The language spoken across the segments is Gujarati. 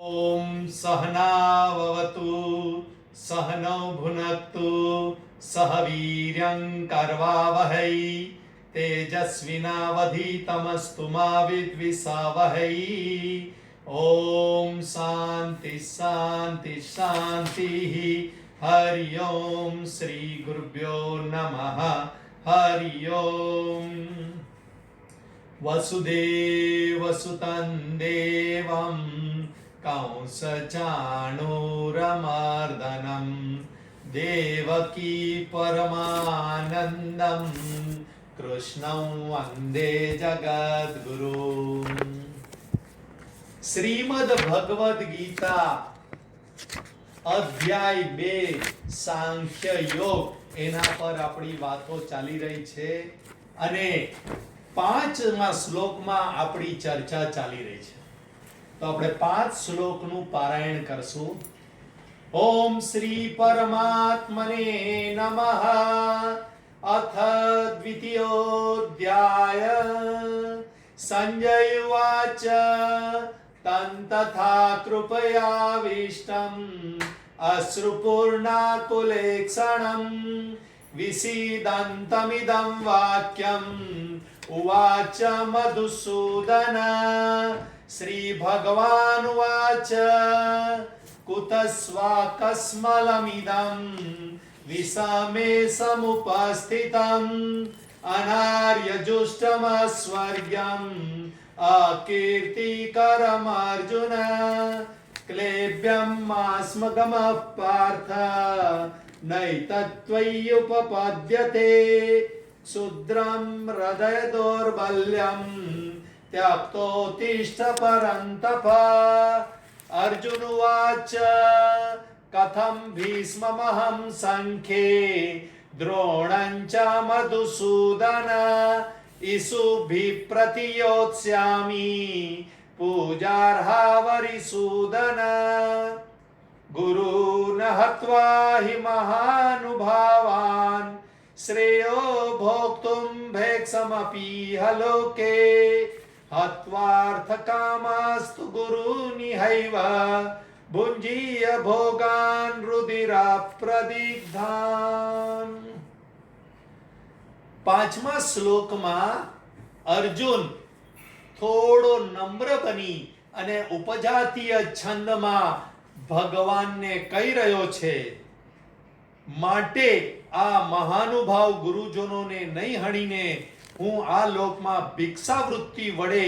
ઓમ સહનાવવતુ સહનૌ ભુનક્તુ સહ વીર્યં કર્વાવહૈ તેજસ્વિનાવધીતમસ્તુ મા વિદ્વિષાવહૈ ઓમ શાંતિ શાંતિ શાંતિ હરિ ઓમ શ્રી ગુરુભ્યો નમઃ હરિ ઓમ વસુદેવસુતં દેવમ कंसचाणूरमर्दनं देवकी परमानन्दं कृष्णं वन्दे जगद्गुरु શ્રીમદ ભગવદ ગીતા અધ્યાય બે સાંખ્ય યોગ એના પર આપણી વાતો ચાલી રહી છે અને પાંચમા શ્લોકમાં આપણી ચર્ચા ચાલી રહી છે તો આપણે પાંચ શ્લોકનું પારાયણ કરશું. ઓમ શ્રી પરમાત્મને નમઃ. અથ દ્વિતીયોધ્યાય. સંજય ઉવાચ. તં તથા કૃપયાવિષ્ટમ. અશ્રુપૂર્ણાકુલેક્ષણમ. વિસીદંતમિદં વાક્યમ. ઉવાચ મધુસૂદન. श्रीभगवानुवाच कुतस्वाकस्मलमिदं विषमे समुपस्थितम् अनार्यजुष्टमस्वर्गम् अकीर्तिकरमर्जुन क्लेभ्यम् मास्मगमः पार्थ नैतत्त्वय्युपपद्यते क्षुद्रम् हृदयदौर्बल्यम् त्यक्तोत्तिष्ठ परन्तप अर्जुन उवाच कथं भीष्ममहं सङ्ख्ये द्रोणं च मधुसूदन इषुभिः प्रतियोत्स्यामि पूजार्हा वरिसूदन गुरून् हत्वा हि महानुभावान् श्रेयो भोक्तुं भेक्षमपीह लोके हत्वार्थकामास्तु गुरूनिहैव भुञ्जीय भोगान् रुधिराप्रदिग्धान् પાંચમા શ્લોકમાં અર્જુન થોડો નમ્ર બની અને ઉપજાતીય છંદમાં ભગવાનને કહી રહ્યો છે માટે આ મહાનુભાવ ગુરુજનોને નહીં હણીને હું આ લોકમાં ભિક્ષાવૃત્તિ વડે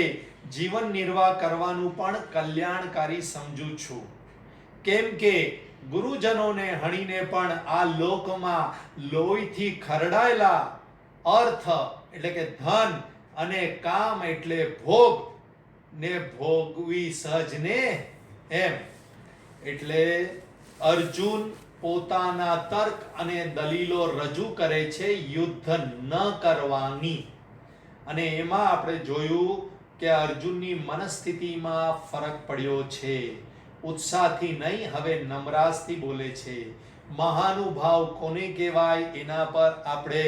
જીવન નિર્વાહ કરવાનું પણ કલ્યાણકારી સમજું છું. કેમ કે ગુરુજનોને હણીને પણ આ લોકમાં લોહીથી ખરડાયેલા અર્થ એટલે કે ધન અને કામ એટલે ભોગ ને ભોગવી સહજ ને એમ. એટલે અર્જુન પોતાના તર્ક અને દલીલો રજૂ કરે છે યુદ્ધ ન કરવાની. અને એમાં આપણે જોયું કે અર્જુનની મનસ્થિતિમાં ફરક પડ્યો છે. ઉત્સાહથી નહીં, હવે નમરાશથી બોલે છે. મહાનુભાવ કોને કહેવાય એના પર આપણે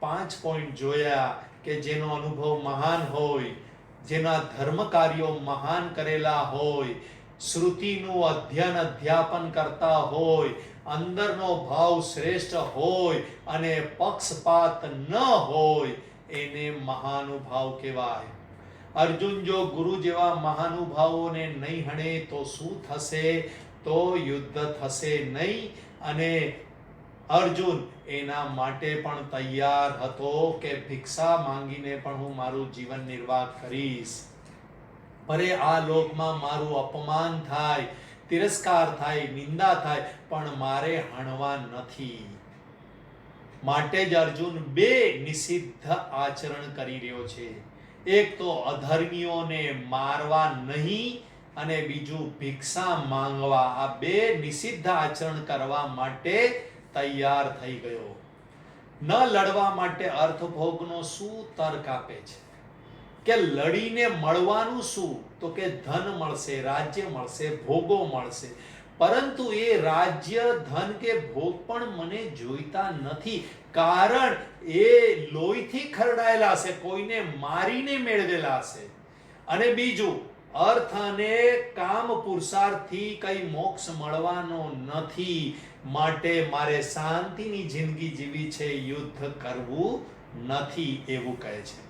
પાંચ પોઈન્ટ જોયા કે જેનો અનુભવ મહાન હોય, જેના ધર્મ કાર્યો મહાન કરેલા હોય, શ્રુતિનું અધ્યયન અધ્યાપન કરતા હોય, અંદરનો ભાવ શ્રેષ્ઠ હોય અને પક્ષપાત ન હોય એને મહાનુભાવ કહેવાય. અર્જુન જો ગુરુ જેવા મહાનુભાવોને નહીં હણે, તો શું થશે? તો યુદ્ધ થશે નહીં. અને અર્જુન એના માટે પણ તૈયાર હતો કે ભિક્ષા માંગીને પણ હું મારું જીવન નિર્વાહ કરીશ. ભલે આ લોકમાં મારું અપમાન થાય, તિરસ્કાર થાય, નિંદા થાય, પણ મારે હણવા નથી. માટે જ અર્જુન બે નિષિદ્ધ આચરણ કરી રહ્યો છે. એક તો અધર્મીઓને મારવા નહીં અને બીજું ભિક્ષા માંગવા. આ બે નિષિદ્ધ આચરણ કરવા માટે તૈયાર થઈ ગયો. ન લડવા માટે અર્થભોગનો શું તર્ક આપે છે? કે લડીને મળવાનું શું? તો કે ધન મળશે, રાજ્ય મળશે, ભોગો મળશે. પરંતુ એ રાજ્ય ધન કે ભોગ પણ મને જોઈતા નથી. કારણ એ લોહીથી ખરડાયેલા છે કોઈને મારીને મેળવેલા છે અને બીજું, અર્થ અને કામ પુરુષાર્થથી કઈ મોક્ષ મળવાનો નથી. માટે મારે શાંતિની જિંદગી જીવી છે, યુદ્ધ કરવું નથી એવું કહે છે.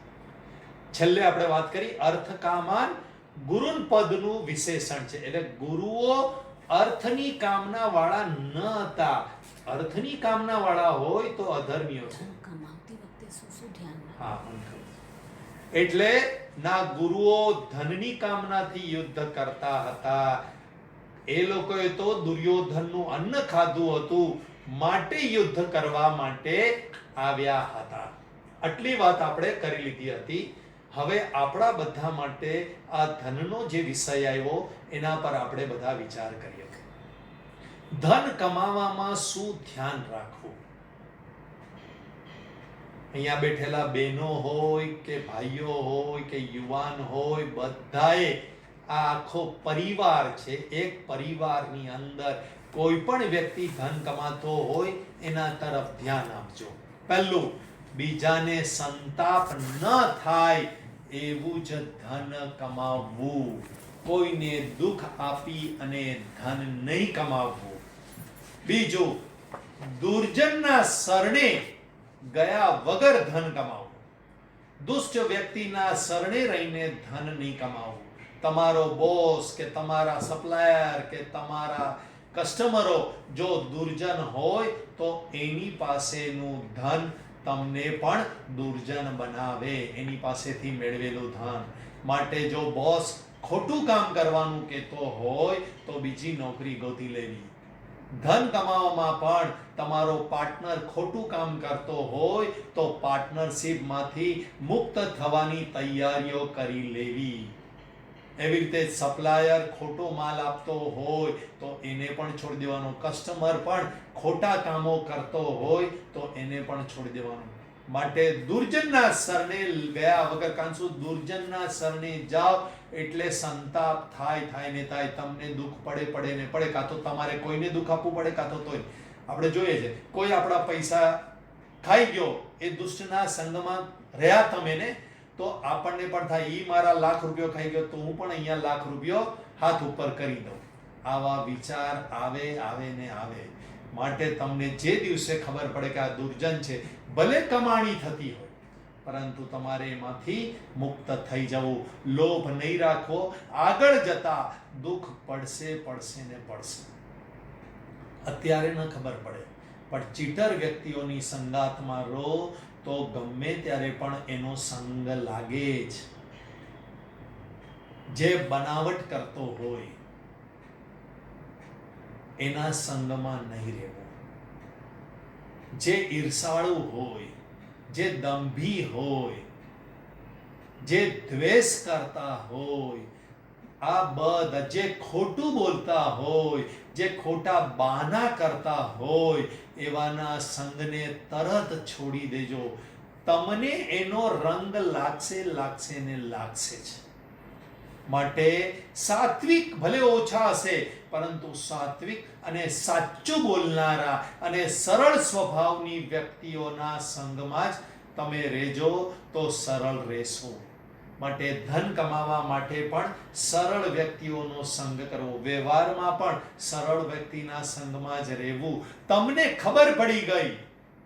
છેલ્લે આપણે વાત કરી અર્થ કામાન ગુરુન પદનું વિશેષણ છે. એટલે ગુરુઓ અર્થની કામના વાળા ન હતા. અર્થની કામના વાળા હોય તો અધર્મીઓ છે. કમાવતી વખતે શું શું ધ્યાન હા એટલે ના ગુરુઓ ધનની કામનાથી યુદ્ધ કરતા હતા. એ લોકોએ તો દુર્યોધનનું અન્ન ખાધું હતું માટે યુદ્ધ કરવા માટે આવ્યા હતા. આટલી વાત આપણે કરી લીધી હતી. હવે આપણા બધા માટે આ ધનનો જે વિષય આવ્યો, એના પર આપણે બધા વિચાર કરીએ. ધન કમાવામાં શું ધ્યાન રાખવું? અહીંયા બેઠેલા બહેનો હોય કે ભાઈઓ હોય કે યુવાન હોય, બધાએ આ આખો પરિવાર છે, એક પરિવારની અંદર કોઈ પણ વ્યક્તિ ધન કમાતો હોય, એના તરફ ધ્યાન આપજો. પહેલું, બીજાને સંતાપ ન થાય એવું જ ધન કમાવવું. કોઈને દુઃખ આપી અને ધન નહીં કમાવવું. બીજું, દુર્જનના શરણે ગયા વગર ધન કમાવવું. દુષ્ટ વ્યક્તિના શરણે રહીને ધન નહીં કમાવવું. તમારો બોસ કે તમારા સપ્લાયર કે તમારા કસ્ટમરો જો દુર્જન હોય તો એની પાસેનું ધન તમને પણ દુર્જન બનાવે, એની પાસેથી મેળવેલું ધન. માટે જો બોસ ખોટું કામ કરવાનું કહેતો હોય, તો બીજી નોકરી ગોતી લેવી. ધન કમાવામાં પણ તમારો પાર્ટનર ખોટું કામ કરતો હોય, તો પાર્ટનરશિપમાંથી મુક્ત થવાની તૈયારીઓ કરી લેવી. એવી રીતે સપ્લાયર ખોટો માલ આપતો હોય, તો એને પણ છોડી દેવાનો. કસ્ટમર પણ ખોટા કામો કરતો હોય, તો એને પણ છોડી દેવાનો. માટે દુર્જનના શરણે ગયા વગર કાંસુ, દુર્જનના શરણે જાઓ, એટલે સંતાપ થાય થાય ને થાય. તમને દુઃખ પડે પડે ને પડે. કાં તો તમારે કોઈને દુઃખ આપવું પડે, કાં તો તોય. આપણે જોઈએ છે, કોઈ આપણા પૈસા ખાઈ ગયો, એ દુષ્ટના સંગમાં રહ્યા તમે ને તો આપણને પણ થાય એ મારા લાખ રૂપિયો ખાઈ ગયો, તો હું પણ અહીંયા લાખ રૂપિયો હાથ ઉપર કરી દઉં. આવા વિચાર આવે આવે ને આવે. માટે તમને જે દિવસે ખબર પડે કે આ દુર્જન છે, ભલે કમાણી થતી હોય, પરંતુ તમારે એમાંથી મુક્ત થઈ જવું. લોભ નહીં રાખો, આગળ જતા દુઃખ પડશે પડશે ને પડશે. અત્યારે ન ખબર પડે, પણ ચીટર વ્યક્તિઓની સંગાતમાં રહો તો ગમે ત્યારે પણ એનો સંગ લાગે જ. જે બનાવટ કરતો હોય, એના સંગમાં નહીં રહેવું. જે ઈર્ષાળુ હોય, જે દંભી હોય, જે દ્વેષ કરતા હોય, આ બધા જે ખોટું બોલતા હોય, જે ખોટા બાના કરતા હોય એવાના સંગને તરત છોડી દેજો. તમને એનો રંગ લાગશે લાગશે ને લાગશે જ. માટે સાત્વિક ભલે ઓછા હશે, પરંતુ સાત્વિક અને સાચું બોલનારા અને સરળ સ્વભાવની વ્યક્તિઓના સંગમાં જ તમે રહેજો તો સરળ રહેશો. માટે ધન કમાવા માટે પણ સરળ વ્યક્તિઓનો સંગ કરવો વ્યવહારમાં પણ સરળ વ્યક્તિના સંગમાં જ રહેવું. તમને ખબર પડી ગઈ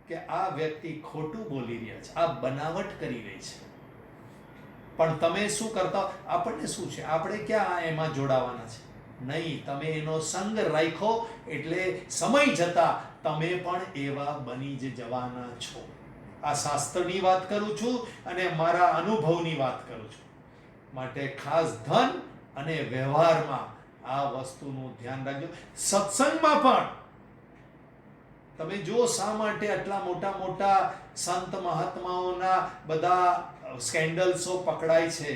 કે આ વ્યક્તિ ખોટું બોલી રહ્યા છે, આ બનાવટ કરી રહી છે. પણ તમે શું કરતા? આપણને શું છે? આપણે ક્યાં એમાં જોડાવાના છે? નહીં, તમે એનો સંગ રાખો એટલે સમય જતા તમે પણ એવા બની જ જવાના છો. આ શાસ્ત્રની વાત કરું છું અને મારા અનુભવની વાત કરું છું. માટે ખાસ ધન અને વ્યવહારમાં આ વસ્તુનું ધ્યાન રાખજો. સત્સંગમાં પણ તમે જો શા માટે આટલા મોટા મોટા સંત મહાત્માઓના બધા સ્કેન્ડલ્સો પકડાય છે.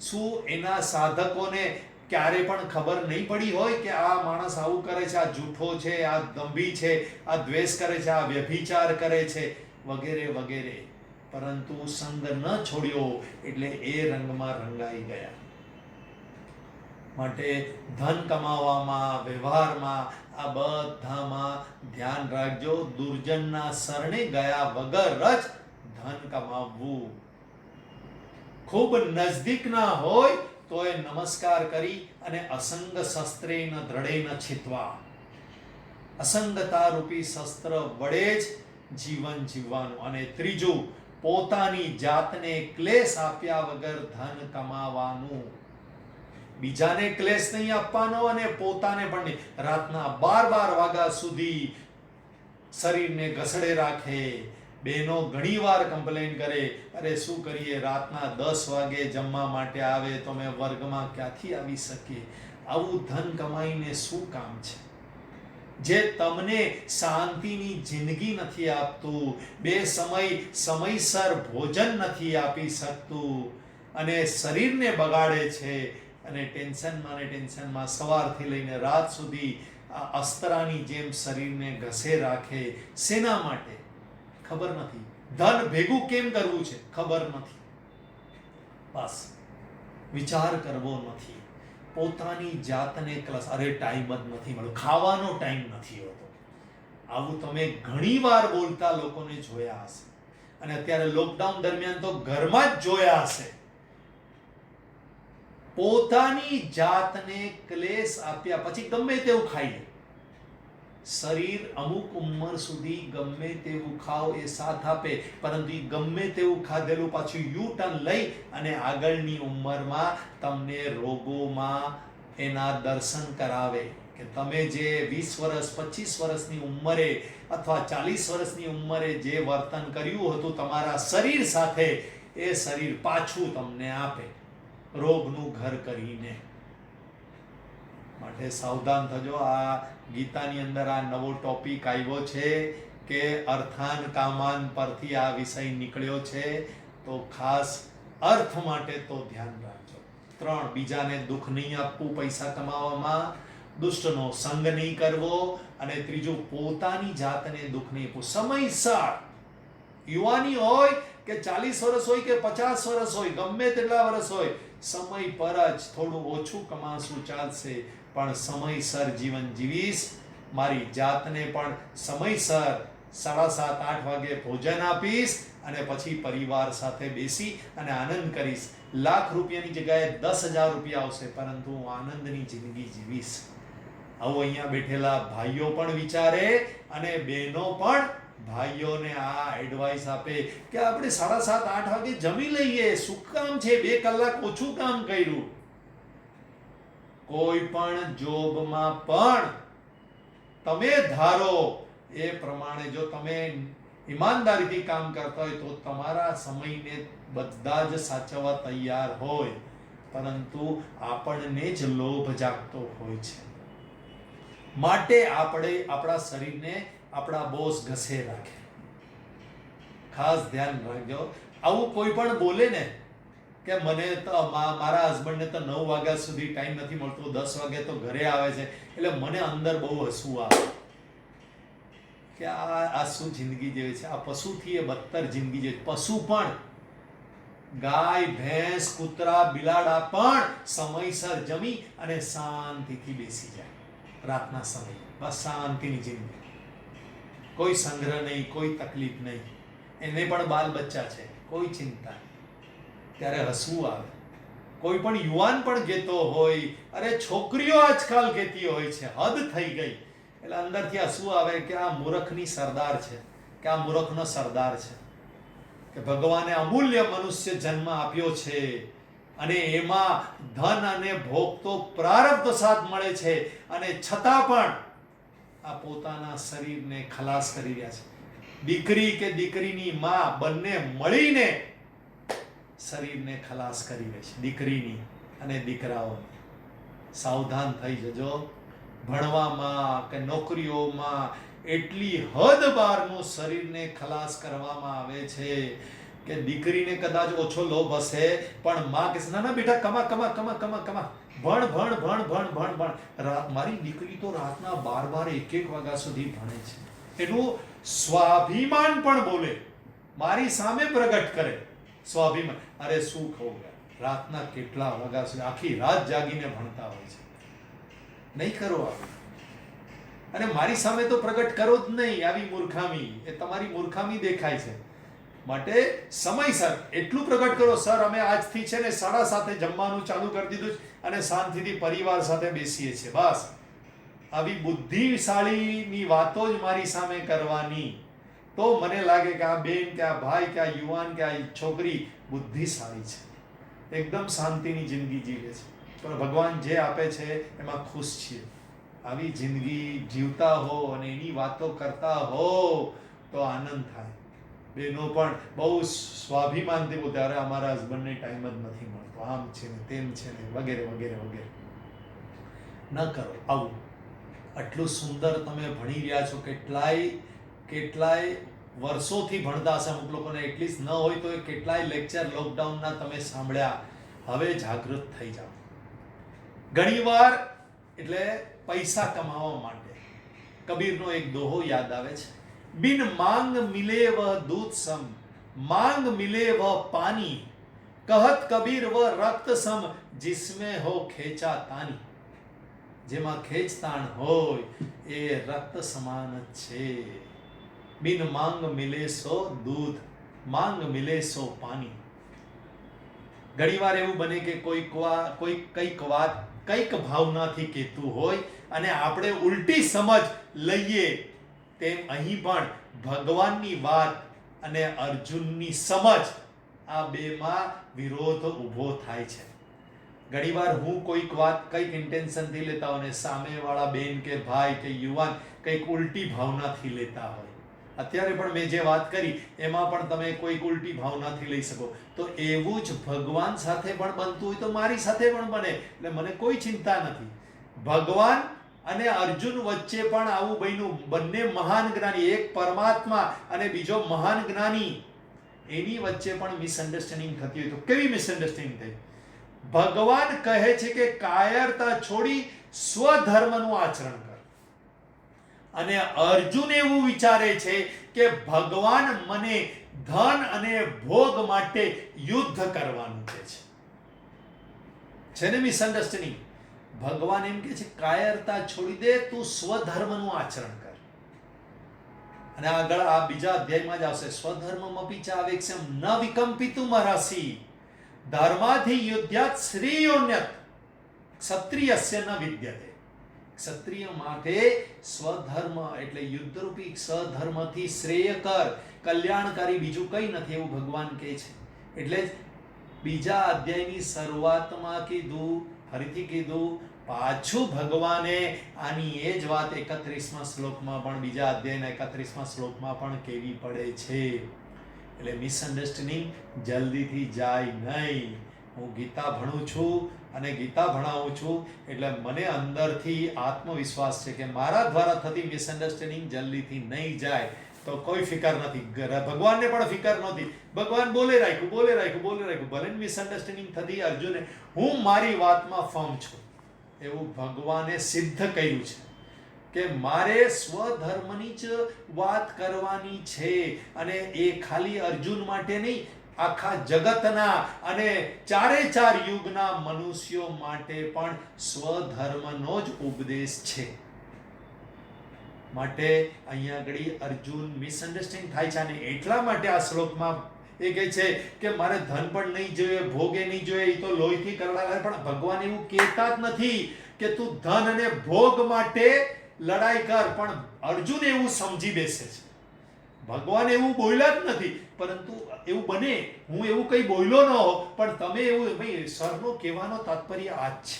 શું એના સાધકોને ક્યારે પણ ખબર નહીં પડી હોય કે આ માણસ આવું કરે છે, આ જૂઠો છે, આ દંભી છે, આ દ્વેષ કરે છે, આ વ્યભિચાર કરે છે. વગેરે વગેરે. પરંતુ સંગ ન છોડ્યો એટલે એ રંગમાં રંગાઈ ગયા. માટે ધન કમાવામાં, વ્યવહારમાં આ બધામાં ધ્યાન રાખજો. દુર્જનના શરણે ગયા વગર જ ધન કમાવવું. ખૂબ નજદીકના હોય તો એ નમસ્કાર કરી અને અસંગ શસ્ત્રેન દ્રઢેન છીતવા. અસંગતા રૂપી શસ્ત્ર વડે જ જીવન જીવવાનું અને ત્રીજું, પોતાની જાતને ક્લેશ આપ્યા વગર ધન કમાવાનું. બીજાને ક્લેશ નહીં આપવાનો અને પોતાને પણ રાતના બાર બાર વાગ્યા સુધી શરીરને ઘસડે રાખે. બહેનો ઘણીવાર કમ્પ્લેન કરે, અરે શું કરીએ? રાતના દસ વાગે જમવા માટે આવે તો અમે વર્ગમાં ક્યાંથી આવી શકીએ? આવું ધન કમાઈને શું કામ છે? જે તમને શાંતિની જિંદગી નથી આપતું, બે સમય સમયસર ભોજન નથી આપી શકતું, અને શરીરને બગાડે છે, અને ટેન્શનમાં ને ટેન્શનમાં સવારથી લઈને રાત સુધી આ અસ્તરાની જેમ શરીરને ઘસે રાખે, શેના માટે? ખબર નથી. ધન ભેગું કેમ કરવું છે? ખબર નથી. બસ. વિચાર કરવો નથી. પોતાની જાતને ક્લાસ અરે ટાઈમ જ નથી મળ્યો. ખાવાનો ટાઈમ નથી હોતો. આવું તમે ઘણીવાર બોલતા લોકોને જોયા હશે. અને અત્યારે લોકડાઉન દરમિયાન તો ઘરમાં જ જોયા હશે. પોતાની જાતને ક્લેશ આપ્યા પછી ગમે તેવું ખાઈ લે. શરીર અમુક ઉંમર સુધી ગમે તેવું ખાવ એ સાથ આપે, પરંતુ ગમે તેવું ખાધેલું પાછું યુ ટર્ન લઈ અને આગળની ઉંમરમાં તમને રોગોમાં એના દર્શન કરાવે. કે તમે જે વીસ વર્ષ, પચીસ વર્ષની ઉંમરે અથવા ચાલીસ વર્ષની ઉંમરે જે વર્તન કર્યું હતું તમારા શરીર સાથે, એ શરીર પાછું તમને આપે. રોગનું ઘર કરીને. માટે સાવધાન થજો. આ ગીતાની અંદર આ નવો ટોપિક આવ્યો છે કે અર્થાન કામાન પરથી આ વિષય નીકળ્યો છે. તો ખાસ અર્થ માટે તો ધ્યાન રાખજો. ત્રણ, બીજાને દુઃખ નહીં આપવું પૈસા કમાવામાં. દુષ્ટનો સંગ નહીં કરવો. અને ત્રીજું, પોતાની જાતને દુઃખ નહીં આપવું. સમયસર. યુવાની હોય કે ચાલીસ વર્ષ હોય કે પચાસ વર્ષ હોય, ગમે તેટલા વર્ષ હોય, સમય પર જ થોડું ઓછું કમાશું, ચાલશે. પણ સમયસર જીવન જીવીશ. મારી જાતને પણ સમયસર સાડા સાત, આઠ વાગે ભોજન આપીશ અને પછી પરિવાર સાથે બેસી અને આનંદ કરીશ. લાખ રૂપિયાની જગ્યાએ દસ હજાર રૂપિયા આવશે, પરંતુ હું આનંદની જિંદગી જીવીશ. આવું અહીંયા બેઠેલા ભાઈઓ પણ વિચારે અને બહેનો પણ ભાઈઓને આ એડવાઇસ આપે કે આપણે સાડા સાત, આઠ વાગે જમી લઈએ. શું કામ છે? બે કલાક ઓછું કામ કર્યું. કોઈ પણ જોબમાં પણ તમે ધારો એ પ્રમાણે જો તમે ઈમાનદારીથી કામ કરતા હોય તો તમારા સમયને બધા જ સાચવવા તૈયાર હોય. પરંતુ આપણને જ લોભ જાગતો હોય છે. માટે આપણે આપણા શરીરને આપણા બોસ ઘસે રાખે. ખાસ ધ્યાન રાખજો. આવું કોઈ પણ બોલે ને કે મને તો મારા હસબન્ડને તો નવ વાગ્યા સુધી ટાઈમ નથી મળતો, દસ વાગે તો ઘરે આવે છે. એટલે મને અંદર બહુ હસવું આવે. કે આ આ શું જિંદગી જેવી છે? આ પશુથી એ બદતર જિંદગી જેવી પશુ પણ ગાય, ભેંસ, કૂતરા, બિલાડા પણ સમયસર જમી અને શાંતિથી બેસી જાય. રાતના સમયે. બસ શાંતિની જિંદગી. કોઈ સંગ્રહ નહીં, કોઈ તકલીફ નહીં. એને પણ બાલ બચ્ચા છે. કોઈ ચિંતા ત્યારે હસવું આવે. કોઈ પણ યુવાન પણ કહેતો હોય, અરે છોકરીઓ આજકાલ કહેતી હોય છે, હદ થઈ ગઈ. એટલે અંદરથી હસવું આવે કે આ મૂરખની સરદાર છે, કે આ મૂરખનો સરદાર છે. કે ભગવાને અમૂલ્ય મનુષ્ય જન્મ આપ્યો છે, અને એમાં ધન અને ભોગ તો પ્રારબ્ધ સાથ મળે છે, અને છતાં પણ આ પોતાના શરીરને ખલાસ કરી રહ્યા છે. દીકરી કે દીકરીની માં બંને મળીને શરીરને ખલાસ કરી દે છે, દીકરીની અને દીકરાઓની. સાવધાન થઈ જજો. ભણવામાં કે નોકરીઓમાં એટલી હદ બારનું શરીરને ખલાસ કરવામાં આવે છે કે દીકરીને કદાચ ઓછો લોભ હશે, પણ માં કહેશે, ના ના, બેટા, કમા કમા કમા કમા કમા. ભણ ભણ ભણ ભણ ભણ ભણ. મારી દીકરી તો રાતના બાર બાર, એક એક વાગ્યા સુધી ભણે છે. એનું સ્વાભિમાન પણ બોલે. મારી સામે પ્રગટ કરે. સ્વાભિમાન. અરે શું કહું રાતના કેટલા વાગ્યા સુધી આખી રાત જાગીને ભણતા હોય છે. નહીં કરો આવું. અને મારી સામે તો પ્રગટ કરો જ નહીં આવી મૂર્ખામી. એ તમારી મૂર્ખામી દેખાય છે. માટે સમયસર એટલું પ્રગટ કરો. સર, અમે આજથી છે ને સાડા સાથે જમવાનું ચાલુ કરી દીધું છે અને શાંતિથી પરિવાર સાથે બેસીએ છીએ. બસ. આવી બુદ્ધિશાળીની વાતો જ મારી સામે કરવાની. તો મને લાગે કે આ બેન કે આ ભાઈ કે આ યુવાન કે આ છોકરી બુદ્ધિશાળી છે. એકદમ શાંતિની જિંદગી જીવે છે. પણ ભગવાન જે આપે છે એમાં ખુશ છીએ. આવી જિંદગી જીવતા હો અને એની વાતો કરતા હો તો આનંદ થાય. બેનો પણ બહુ સ્વાભિમાનથી બોલते ત્યારે અમારા હસબન્ડને ટાઈમ જ નથી મળતો. આમ છે ને તેમ છે ને વગેરે વગેરે વગેરે. ન કરો. આવું. આટલું સુંદર તમે ભણી રહ્યા છો. કેટલાય કેટલાય વર્ષોથી ભણતા હશે, અમુક લોકોને એટલીસ્ટ ન હોય તો એ કેટલાય લેક્ચર લોકડાઉનના તમે સાંભળ્યા. હવે જાગૃત થઈ જાઓ. ઘણીવાર એટલે પૈસા કમાવા માટે કબીરનો એક દોહો યાદ આવે છે. બિન માંગ મિલે વહ દૂધ સમ માંગ મિલે વહ પાની, કહત કબીર વ રક્ત સમ જિસમે હો ખેંચા તાની. જેમાં ખેંચતાણ હોય એ રક્ત સમાન છે. બિન માંગ મિલે સો દૂધ માંગ મિલે સો પાણી ઘણીવાર એવું બને કે કોઈક વા કોઈ કંઈક વાત, કંઈક ભાવનાથી કહેતું હોય અને આપણે ઉલટી સમજ લઈએ તેમ અહીં પણ ભગવાનની વાત અને અર્જુનની સમજ આ બેમાં વિરોધ ઊભો થાય છે. ઘણીવાર હું કોઈક વાત કંઈક ઇન્ટેન્શનથી લેતા હોય અને સામેવાળા બેન કે ભાઈ કે યુવાન કંઈક ઉલટી ભાવનાથી લેતા હોય અત્યારે પણ મેં જે વાત કરી, એમાં પણ તમે કોઈક ઉલટી ભાવનાથી લઈ શકો. તો એવું જ ભગવાન સાથે પણ બનતું હોય તો મારી સાથે પણ બને. એટલે મને કોઈ ચિંતા નથી. ભગવાન અને અર્જુન વચ્ચે પણ આવું બન્યું. બંને મહાન જ્ઞાની, એક પરમાત્મા અને બીજો મહાન જ્ઞાની. એની વચ્ચે પણ મિસઅન્ડરસ્ટેન્ડિંગ થતી હોય તો કેવી મિસઅન્ડરસ્ટેન્ડિંગ થઈ? ભગવાન કહે છે કે કાયરતા છોડી સ્વધર્મનું આચરણ કર. અને અર્જુન એવું વિચારે છે કે ભગવાન મને ધન અને ભોગ માટે યુદ્ધ કરવાનું કહે છે. છે ને મિસઅન્ડરસ્ટેન્ડિંગ ભગવાન એમ કે છે, કાયરતા છોડી દે, તું સ્વધર્મનું આચરણ કર. અને આગળ આ બીજા અધ્યાયમાં જ આવશે, સ્વધર્મમ અપી ચાવેક્ષમ ન વિકંપિતું મરાસી ધર્માધિ યુદ્ધ્યાત શ્રેયોન્યત, ક્ષત્રિયસ્ય ન વિદ્યતે. ક્ષત્રિય માથે સ્વધર્મ એટલે યુદ્ધરૂપી સ્વધર્મથી શ્રેયકર કલ્યાણકારી બીજું કંઈ નથી એવું ભગવાન કહે છે. એટલે જ બીજા અધ્યાયની શરૂઆતમાં કીધું, ફરીથી કીધું, પાછું ભગવાને આની એ જ વાત એકત્રીસમાં શ્લોકમાં પણ, બીજા અધ્યાયના એકત્રીસમાં શ્લોકમાં પણ કેવી પડે છે. એટલે મિસઅન્ડરસ્ટેન્ડિંગ જલ્દીથી જાય નહીં. હું ગીતા ભણું છું અને ગીતા ભણાવું છું, એટલે મને અંદરથી આત્મવિશ્વાસ છે કે મારા દ્વારા થતી મિસઅન્ડરસ્ટેન્ડિંગ જલ્દીથી નહીં જાય. તો કોઈ ફિકર નથી. ભગવાનને પણ ફિકર નહોતી ભગવાન બોલે રાખ્યું બોલે રાખ્યું બોલે રાખ્યું. ભલે મિસઅન્ડરસ્ટેન્ડિંગ થતી અર્જુને, હું મારી વાતમાં ફર્મ છું. એવું ભગવાને સિદ્ધ કર્યું છે કે મારે સ્વધર્મની જ વાત કરવાની છે અને એ ખાલી અર્જુન માટે નહીં આખા જગતના અને ચારે ચાર યુગના મનુષ્યો માટે પણ સ્વધર્મનો જ ઉપદેશ છે. માટે અહીંયા આગળ અર્જુન મિસઅન્ડરસ્ટેન્ડ થાય છે અને એટલા માટે આ શ્લોકમાં એ કહે છે કે મારે ધન પણ નહીં જોઈએ, ભોગે નહીં જોઈએ એ તો લોહીથી કરડાવે પણ ભગવાન એવું કહેતા જ નથી કે તું ધન અને ભોગ માટે લડાઈ કર. પણ અર્જુન એવું સમજી બેસે છે. ભગવાન એવું બોલ્યા જ નથી, પરંતુ એવું બને. હું એવું કંઈ બોલ્યો ન હો પણ તમે એવું, ભાઈ, સરનો કહેવાનો તાત્પર્ય આ જ છે.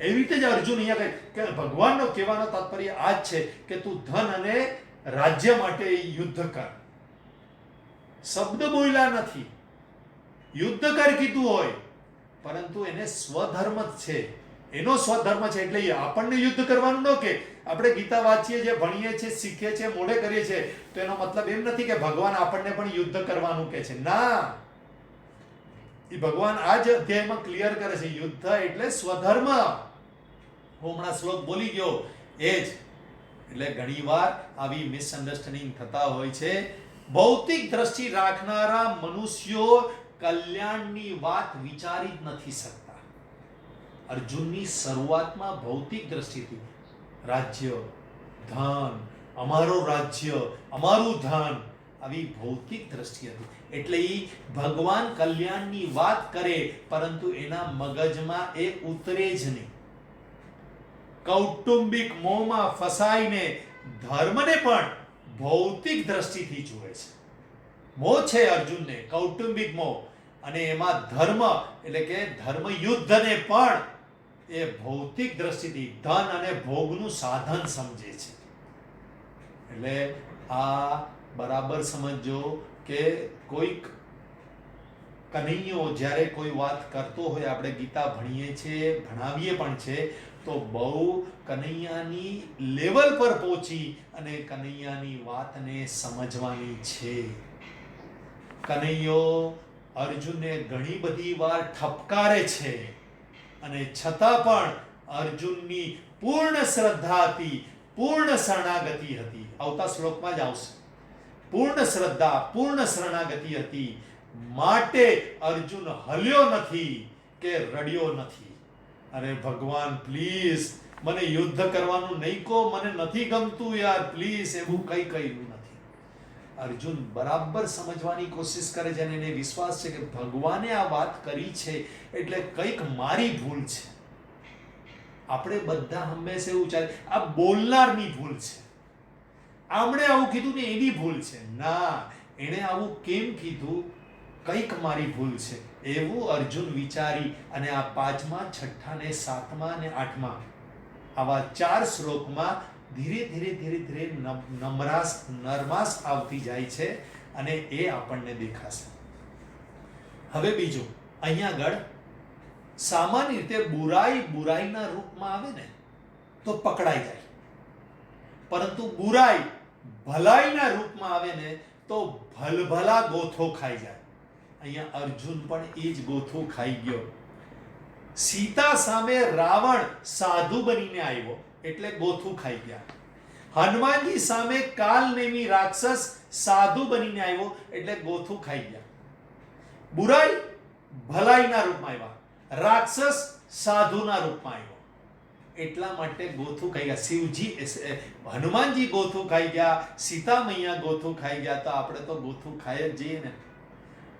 એવી રીતે જ અર્જુન અહીંયા કહે કે ભગવાનનો કહેવાનો તાત્પર્ય આ જ છે કે તું ધન અને રાજ્ય માટે યુદ્ધ કર. શબ્દ બોલ્યા નથી. યુદ્ધ કર કીધું હોય, પરંતુ એને સ્વધર્મ જ છે. એનો સ્વધર્મ છે એટલે આપણને યુદ્ધ કરવાનું ન કે આપણે ગીતા વાંચીએ છીએ, ભણીએ છીએ, શીખીએ છીએ, મોઢે કરીએ છીએ, તો એનો મતલબ એમ નથી કે ભગવાન આપણને પણ યુદ્ધ કરવાનું કે છે. ના. એ ભગવાન આ જ અધ્યાયમાં ક્લિયર કરે છે, યુદ્ધ એટલે સ્વધર્મ. હું હમણાં શ્લોક બોલી ગયો. એ જ. એટલે ઘણીવાર આવી મિસઅન્ડરસ્ટેન્ડિંગ થતા હોય છે. ભૌતિક દ્રષ્ટિ રાખનારા મનુષ્યો કલ્યાણની વાત વિચારી જ નથી શકતા. અર્જુનની શરૂઆતમાં ભૌતિક દ્રષ્ટિથી રાજ્ય, ધન, અમારું રાજ્ય, અમારું ધન. આવી ભૌતિક દ્રષ્ટિ હતી. એટલે એ ભગવાન કલ્યાણની વાત કરે, પરંતુ એના મગજમાં એ ઉતરે જ નહીં. કૌટુંબિક મોહમાં ફસાઈને ધર્મને પણ ભૌતિક દ્રષ્ટિથી જુએ છે. મોહ છે અર્જુનને, કૌટુંબિક મોહ અને એમાં ધર્મ, એટલે કે ધર્મ યુદ્ધને પણ એ ભૌતિક દ્રષ્ટિથી ધન અને ભોગનું સાધન સમજે છે. એટલે આ બરાબર સમજો કે કોઈક કનૈયો જ્યારે કોઈ વાત કરતો હોય, આપણે ગીતા ભણીએ છીએ, ભણાવીએ પણ છે, તો બહુ કનૈયાની લેવલ પર પહોંચી અને કનૈયાની વાતને સમજવાની છે. કનૈયો અર્જુનને ઘણી બધી વાર ઠપકારે છે. અને છતાં પણ અર્જુનની પૂર્ણ શ્રદ્ધા હતી પૂર્ણ શરણાગતિ હતી. આવતા શ્લોકમાં જ આવશે. પૂર્ણ શ્રદ્ધા, પૂર્ણ શરણાગતિ હતી. માટે અર્જુન હલ્યો નથી કે રડ્યો નથી. અરે ભગવાન પ્લીઝ મને યુદ્ધ કરવાનું નહીં કહો, મને નથી ગમતું યાર પ્લીઝ એવું કઈ કહ્યું અર્જુન બરાબર સમજવાની કોશિશ કરે છે અને એને વિશ્વાસ છે કે ભગવાને આ વાત કરી છે એટલે કંઈક મારી ભૂલ છે. આપણે બધા હંમેશા એવું ચાલે, આ બોલનારની ભૂલ છે. આમણે આવું કીધું ને એની ભૂલ છે. ના, એણે આવું કેમ કીધું? કંઈક મારી ભૂલ છે. એવું અર્જુન વિચારી અને આ પાંચમા, છઠ્ઠા ને સાતમા અને આઠમા આવા ચાર શ્લોકમાં ધીરે ધીરે ધીરે ધીરે નમ- નમરાસ નરમાસ આવતી જાય છે અને એ આપણને દેખાશે. હવે બીજું અહીંયા આગળ સામાન્ય રીતે બુરાઈ બુરાઈના રૂપમાં આવે ને, તો પકડાઈ જાય. પરંતુ બુરાઈ ભલાઈના રૂપમાં આવે ને, તો ભલભલા ગોથો ખાઈ જાય. અહીંયા અર્જુન પણ એ જ ગોથો ખાઈ ગયો. સીતા સામે રાવણ સાધુ બનીને આવ્યો. એટલે ગોથું ખાઈ ગયા. હનુમાનજી સામે કાલ નેમી રાક્ષસ સાધુ બનીને આવ્યો એટલે ગોથું ખાઈ ગયા. બુરાઈ ભલાઈના રૂપમાં આવ્યા. રાક્ષસ સાધુના રૂપમાં આવ્યો. એટલા માટે ગોથું ખાઈ ગયા. શિવજી હનુમાનજી ગોથું ખાઈ ગયા સીતા મૈયા ગોથું ખાઈ ગયા, તો આપણે તો ગોથું ખાઈ જ જઈએ ને.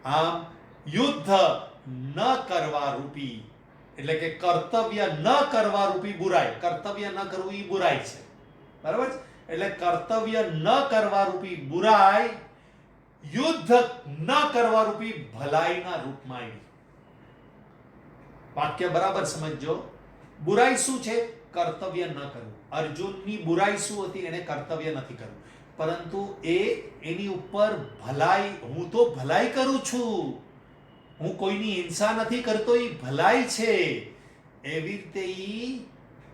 આમ યુદ્ધ ન કરવા રૂપી એટલે કે કર્તવ્ય ન કરવા રૂપી બુરાઈ. કર્તવ્ય ન કરવું એ બુરાઈ છે. બરાબર છે? એટલે કર્તવ્ય ન કરવા રૂપી બુરાઈ યુદ્ધ ન કરવા રૂપી ભલાઈના રૂપમાં આવી. વાક્ય બરાબર સમજજો. બુરાઈ શું છે? કર્તવ્ય ન કરવું. અર્જુનની બુરાઈ શું હતી? એને કર્તવ્ય નથી કરવું. પરંતુ એ એની ઉપર ભલાઈ, હું તો ભલાઈ કરું છું. હું કોઈની હિંસા નથી કરતો એ ભલાઈ છે. એવી રીતે એ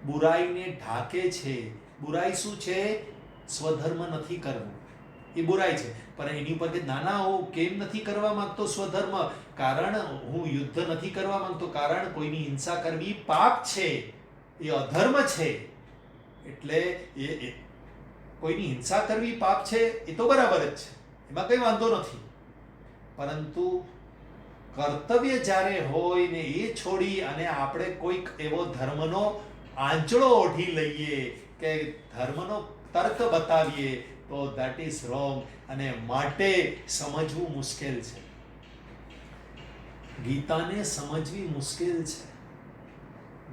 બુરાઈને ઢાકે છે. બુરાઈ શું છે? સ્વધર્મ નથી કરવું. એ બુરાઈ છે. પણ એની ઉપર કે નાના હું કેમ નથી કરવા માંગતો સ્વધર્મ? કારણ હું યુદ્ધ નથી કરવા માંગતો, કારણ કોઈની હિંસા કરવી પાપ છે. એ અધર્મ છે. એટલે એ- કોઈની હિંસા કરવી પાપ છે, એ તો બરાબર જ છે. એમાં કંઈ વાંધો નથી. પરંતુ કર્તવ્ય જ્યારે હોય ને એ છોડી અને આપણે કોઈક એવો ધર્મનો આંચળો ઓઢી લઈએ કે ધર્મનો તર્ક બતાવીએ, તો દેટ ઇઝ રોંગ અને માટે સમજવું મુશ્કેલ છે. ગીતાને સમજવી મુશ્કેલ છે.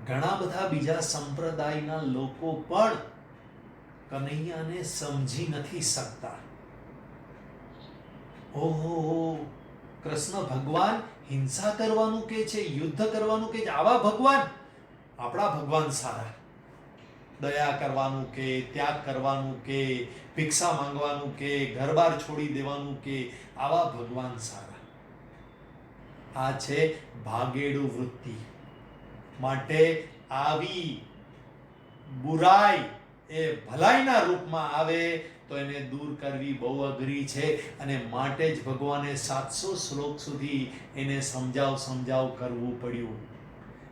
ઘણા બધા બીજા સંપ્રદાયના લોકો પણ કનૈયાને સમજી નથી શકતા. ઓહો કૃષ્ણ ભગવાન હિંસા કરવાનું કે છે, યુદ્ધ કરવાનું કે છે, આવા ભગવાન આપણા ભગવાન સારા. દયા કરવાનું કે ત્યાગ કરવાનું કે ભિક્ષા માંગવાનું કે ઘરબાર છોડી દેવાનું કે આવા ભગવાન સારા. આ છે ભાગેડુ વૃત્તિ. માટે આવી બુરાઈ એ ભલાઈના રૂપમાં આવે તો એને દૂર કરવી બહુ અઘરી છે અને માટે જ ભગવાને સાતસો શ્લોક સુધી એને સમજાવ સમજાવ કરવું પડ્યું.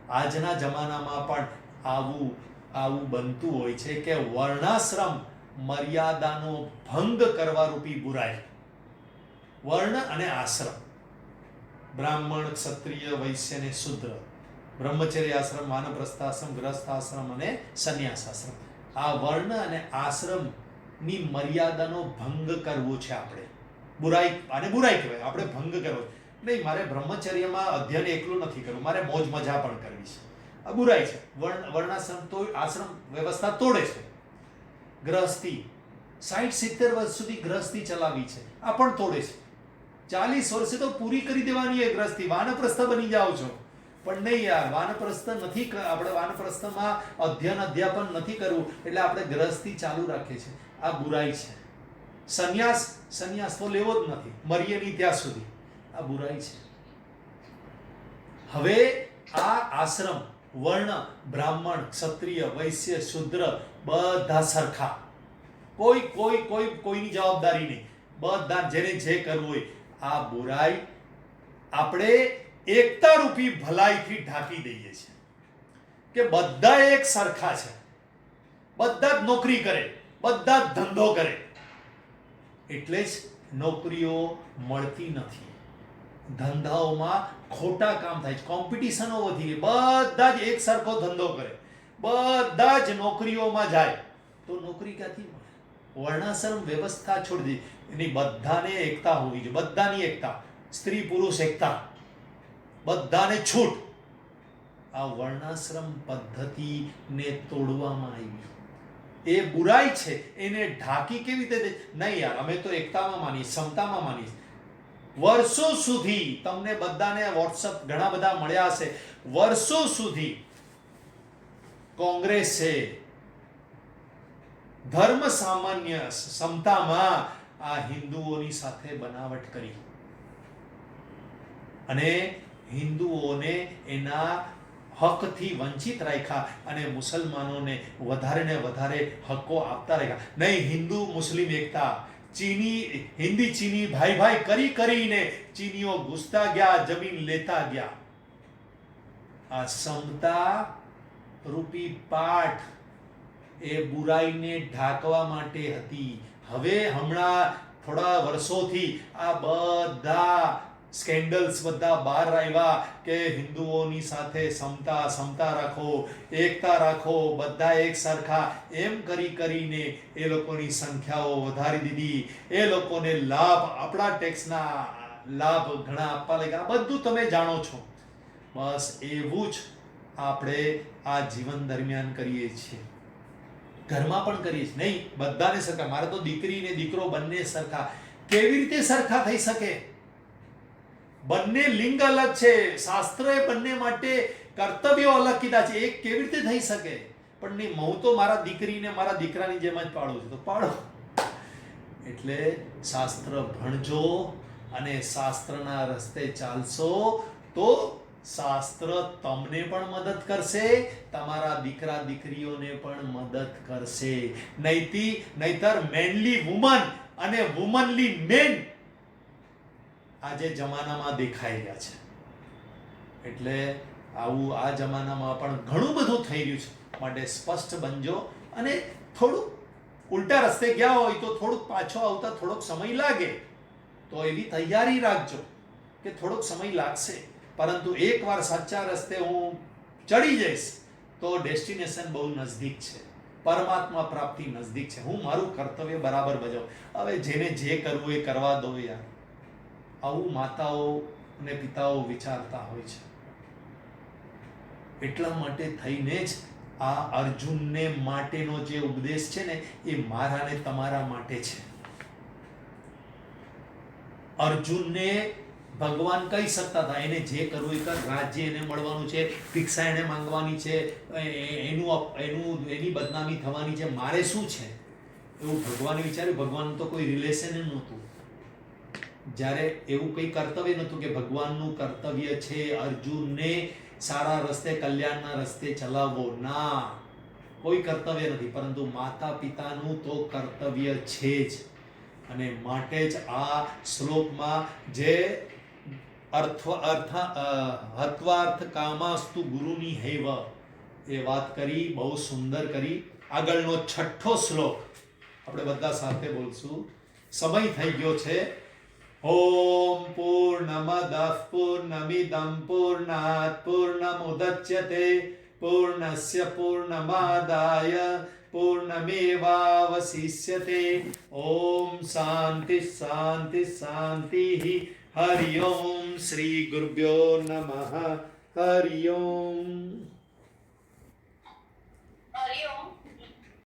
આજના જમાનામાં પણ આવું આવું બનતું હોય છે કે વર્ણાશ્રમ મર્યાદાનો ભંગ કરવા રૂપી બુરાઈ. વર્ણ અને આશ્રમ. બ્રાહ્મણ, ક્ષત્રિય, વૈશ્ય અને શુદ્ર. બ્રહ્મચર્ય આશ્રમ વાનપ્રસ્થાશ્રમ ગ્રસ્થ આશ્રમ અને સંન્યાસ આશ્રમ. આ વર્ણ અને આશ્રમની મર્યાદાનો ભંગ કરવો છે આપણે. બુરાઈ, આને બુરાઈ કહેવાય. આપણે ભંગ કરવો. નહીં, મારે બ્રહ્મચર્યમાં અધ્યયન એકલું નથી કરવું. મારે મોજ મજા પણ કરવી છે. આ બુરાઈ છે. વર્ણ, વર્ણાશ્રમ તો, આશ્રમ વ્યવસ્થા તોડે છે. ગ્રહસ્થી સાઠ સિત્તેર વર્ષ સુધી ગ્રહસ્થી ચલાવી છે. આ પણ તોડે છે. ચાલીસ વર્ષે તો પૂરી કરી દેવાની એ ગ્રહસ્થી. વાનપ્રસ્થ બની જાઓ છો. પણ નહીં યાર, વાનપ્રસ્થ નથી આપણે વાનપ્રસ્થમાં અધ્યયન, અધ્યાપન નથી કરવું. એટલે આપણે ગ્રહસ્થી ચાલુ રાખીએ છીએ. આ બુરાઈ છે. સંન્યાસ સંન્યાસ તો લેવો જ નથી. મરીએ નહીં ત્યાં સુધી. આ બુરાઈ છે. હવે આ આશ્રમ, વર્ણ, બ્રાહ્મણ, ક્ષત્રિય, વૈશ્ય, શુદ્ર બધા સરખા. કોઈ કોઈ કોઈ, કોઈની જવાબદારી નહીં. બધા જેને જે કરવું હોય. આ બુરાઈ આપણે એકતા રૂપી ભલાઈથી ઢાંકી દઈએ છીએ. કે બધા એક સરખા છે. બધા જ નોકરી કરે. બધા ધંધો કરે. એટલે જ નોકરીઓ મળતી નથી. ધંધાઓમાં ખોટા કામ થાય છે. કોમ્પિટિશનો વધી બધા જ એક સરખો ધંધો કરે. બધા જ નોકરીઓમાં જાય. તો નોકરી ક્યાંથી મળે? વર્ણાશ્રમ વ્યવસ્થા છોડી દે. એની બધાને એકતા હોવી જોઈએ. બધાની એકતા. સ્ત્રી પુરુષ એકતા. બધાને છૂટ. આ વર્ણાશ્રમ પદ્ધતિને તોડવામાં આવી. એ બુરાઈ છે, એને ઢાંકી કેવી રીતે નહીં યાર, અમે તો એકતામાં માની સમતામાં માની વર્ષો સુધી તમને બધાને વોટ્સઅપ ઘણા બધા મળ્યા હશે. વર્ષો સુધી કોંગ્રેસે ધર્મ સામાન્ય સમતામાં આ હિન્દુઓની સાથે બનાવટ કરી. અને હિન્દુઓને એના હકથી વંચિત રાખ્યા અને મુસલમાનોને વધારે ને વધારે હક્કો આપતા રાખ્યા. નહીં, હિન્દુ, મુસ્લિમ, એકતા. ચીની, હિન્દી ચીની ભાઈ ભાઈ કરી કરીને ચીનીઓ ઘૂસતા ગયા, જમીન લેતા ગયા. આ સમતા રૂપી પાઠ એ બુરાઈને ઢાંકવા માટે હતી. હવે હમણાં થોડા વર્ષોથી આ બધા સ્કેન્ડલ્સ બધા બહાર આવ્યા કે હિન્દુઓની સાથે સમતા સમતા રાખો, એકતા રાખો, બધા એક સરખા એમ કરી કરીને એ લોકોની સંખ્યાઓ વધારી દીધી. એ લોકોને લાભ, આપણા ટેક્સના લાભ ઘણા આપવા લાગ્યા. બધું તમે જાણો છો. બસ એવું જ આપણે આ જીવન દરમિયાન કરીએ છીએ. ઘરમાં પણ કરીએ છીએ. નહીં, બધાને સરખા. મારે તો દીકરી ને દીકરો બંને સરખા. કેવી રીતે સરખા થઈ શકે? બંને લિંગ અલગ છે. શાસ્ત્રએ બંને માટે કર્તવ્યો અલગ કીધા છે. એક કેવી રીતે થઈ શકે? પણ નહીં હું તો મારા દીકરીને મારા દીકરાની જેમ જ પાડું છું. તો પાડો. એટલે શાસ્ત્ર ભણજો અને શાસ્ત્રના રસ્તે ચાલશો તો શાસ્ત્ર તમને પણ મદદ કરશે. તમારા દીકરા દીકરીઓને પણ મદદ કરશે. નહીતી નહીતર મેનલી વુમન અને વુમનલી મેન આજે જમાનામાં દેખાઈ રહ્યા છે. એટલે આવું આ જમાનામાં પણ ઘણું બધું થઈ રહ્યું છે. માટે સ્પષ્ટ બનજો અને થોડુંક ઉલટા રસ્તે ગયા હોય તો થોડુંક પાછો આવતા થોડોક સમય લાગે. તો એવી તૈયારી રાખજો કે થોડોક સમય લાગશે. પરંતુ એકવાર સાચા રસ્તે હું ચડી જઈશ તો ડેસ્ટિનેશન બહુ નજદીક છે. પરમાત્મા પ્રાપ્તિ નજદીક છે. હું મારું કર્તવ્ય બરાબર બજાવું. હવે જેને જે કરવું એ કરવા દો યાર. આવું માતાઓ અને પિતાઓ વિચારતા હોય છે. એટલા માટે થઈને જ આ અર્જુનને માટેનો જે ઉપદેશ છે ને, એ મારા ને તમારા માટે છે. અર્જુનને ભગવાન કહી શકતા હતા, એને જે કરવું એ કર, રાજ્ય એને મળવાનું છે, ભિક્ષા એને માંગવાની છે એનું એનું, એની બદનામી થવાની છે, મારે શું છે? એવું ભગવાને વિચાર્યું ભગવાન તો કોઈ રિલેશન નહોતું. જ્યારે એવું કંઈ કર્તવ્ય નહોતું કે ભગવાનનું કર્તવ્ય છે, અર્જુનને સારા રસ્તે, કલ્યાણના રસ્તે ચલાવવો. ના, કોઈ કર્તવ્ય નથી, પરંતુ માતા પિતાનું તો કર્તવ્ય છે જ. અને માટે જ આ શ્લોકમાં જે અર્થ અર્થ હત્વાર્થ કામાસ્તુ ગુરુની હૈવ, એ વાત કરી, બહુ સુંદર કરી. આગળનો છઠ્ઠો શ્લોક આપણે બધા સાથે બોલશું. સમય થઈ ગયો છે. ॐ पूर्णमदः पूर्णमिदं पूर्णात् पूर्णमुदच्यते पूर्णस्य पूर्णमादाय पूर्णमेवावशिष्यते ॐ शान्तिः शान्तिः शान्तिः हरि ओं श्रीगुरुभ्यो नमः हरि ओम्